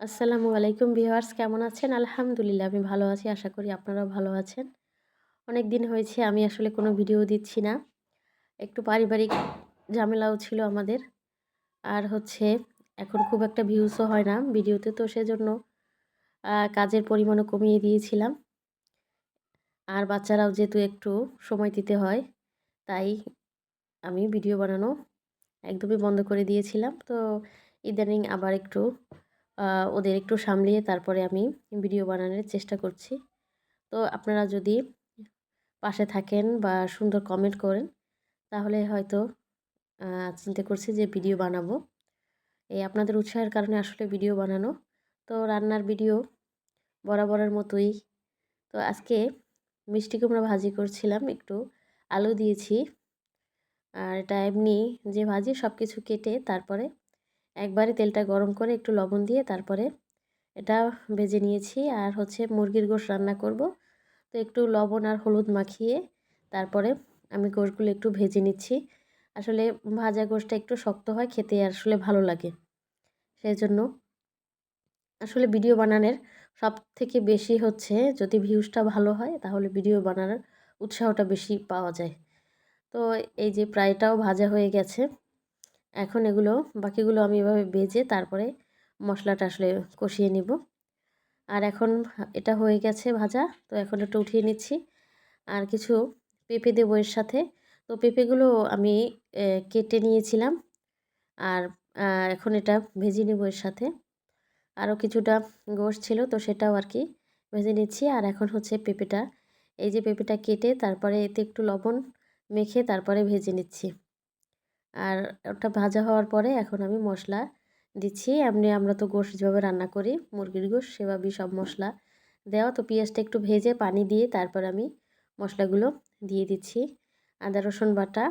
আসসালামু আলাইকুম ভিউয়ার্স, কেমন আছেন? আলহামদুলিল্লাহ, আমি ভালো আছি, আশা করি আপনারাও ভালো আছেন। অনেক দিন হয়েছে, আমি আসলে কোনো ভিডিও দিচ্ছি না। একটু পারিবারিক ঝামেলাও ছিল আমাদের। আর হচ্ছে, এখন খুব একটা ভিউসও হয় না ভিডিওতে, তো সেজন্য কাজের পরিমাণও কমিয়ে দিয়েছিলাম। আর বাচ্চারাও যেহেতু একটু সময় দিতে হয়, তাই আমি ভিডিও বানানো একদমই বন্ধ করে দিয়েছিলাম। তো ইদানিং আবার একটু ওদের একটু সামলিয়ে তারপরে আমি ভিডিও বানানোর চেষ্টা করছি। তো আপনারা যদি পাশে থাকেন বা সুন্দর কমেন্ট করেন, তাহলে হয়তো চিন্তা করছি যে ভিডিও বানাবো। এই আপনাদের উৎসাহের কারণে আসলে ভিডিও বানানো। তো রান্নার ভিডিও বরাবরের মতোই। তো আজকে মিষ্টি কুমড়া ভাজি করছিলাম, একটু আলু দিয়েছি। আর এটা এমনি যে ভাজি সব কিছু কেটে তারপরে একবারে তেলটা গরম করে একটু লবণ দিয়ে তারপরে এটা ভেজে নিয়েছি। আর হচ্ছে মুরগির গোশ রান্না করব। তো একটু লবণ আর হলুদ মাখিয়ে তারপরে আমি গোশগুলো একটু ভেজে নিচ্ছি। আসলে ভাজা গোশটা একটু শক্ত হয়, খেতে আসলে ভালো লাগে। সেই জন্য আসলে ভিডিও বানানোর সব থেকে বেশি হচ্ছে, যদি ভিউজটা ভালো হয় তাহলে ভিডিও বানানোর উৎসাহটা বেশি পাওয়া যায়। তো এই যে প্রায়টাও ভাজা হয়ে গেছে। এখন এগুলো, বাকিগুলো আমি এভাবে বেজে তারপরে মশলাটা আসলে কষিয়ে নিব। আর এখন এটা হয়ে গেছে ভাজা, তো এখন একটু উঠিয়ে নিচ্ছি। আর কিছু পেঁপে দেবো এর সাথে। তো পেঁপেগুলো আমি কেটে নিয়েছিলাম। আর এখন এটা ভেজে নেব এর সাথে। আরও কিছুটা গোশ ছিল, তো সেটাও আর কি ভেজে নিচ্ছি। আর এখন হচ্ছে পেঁপেটা, এই যে পেঁপেটা কেটে তারপরে এতে একটু লবণ মেখে তারপরে ভেজে নিচ্ছি। আর ওটা ভাজা হওয়ার পরে এখন আমি মশলা দিচ্ছি। এমনি আমরা তো গোশ যেভাবে রান্না করি, মুরগির গোশ, সেভাবেই সব মশলা দেওয়া। তো পেঁয়াজটা একটু ভেজে পানি দিয়ে তারপর আমি মশলাগুলো দিয়ে দিচ্ছি। আদা, রসুন বাটা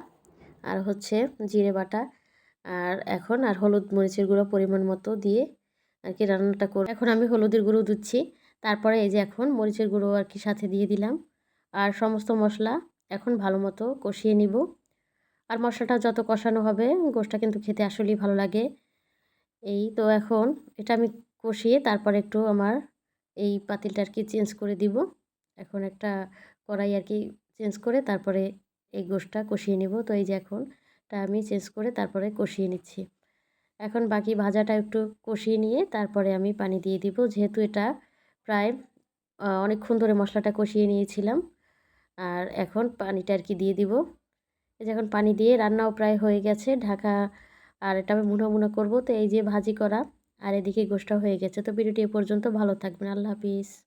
আর হচ্ছে জিরে বাটা আর এখন আর হলুদ মরিচের গুঁড়ো পরিমাণ মতো দিয়ে আর কি রান্নাটা করব। এখন আমি হলুদের গুঁড়ো দিচ্ছি। তারপরে এই যে এখন মরিচের গুঁড়ো আর কি সাথে দিয়ে দিলাম। আর সমস্ত মশলা এখন ভালো মতো কষিয়ে নিব। আর মশলাটা যত কষানো হবে, গোশটা কিন্তু খেতে আসলেই ভালো লাগে। এই তো এখন এটা আমি কষিয়ে তারপরে একটু আমার এই পাতিলটা আর কি চেঞ্জ করে দিব। এখন একটা কড়াই আর কি চেঞ্জ করে তারপরে এই গোশটা কষিয়ে নিব। তো এই যে এখন এটা আমি চেঞ্জ করে তারপরে কষিয়ে নিচ্ছি। এখন বাকি ভাজাটা একটু কষিয়ে নিয়ে তারপরে আমি পানি দিয়ে দিব। যেহেতু এটা প্রায় অনেকক্ষণ ধরে মশলাটা কষিয়ে নিয়েছিলাম। আর এখন পানিটা আর কি দিয়ে দিব। যখন পানি দিয়ে রান্নাও প্রায় হয়ে গেছে ঢাকা, আর এটা আমি মুনা মুনা করব। তো এই যে ভাজি করা, আর এদিকে গোষ্ঠা হয়ে গেছে। তো ভিডিওটি এ পর্যন্ত ভালো থাকবেন। আল্লাহ হাফিজ।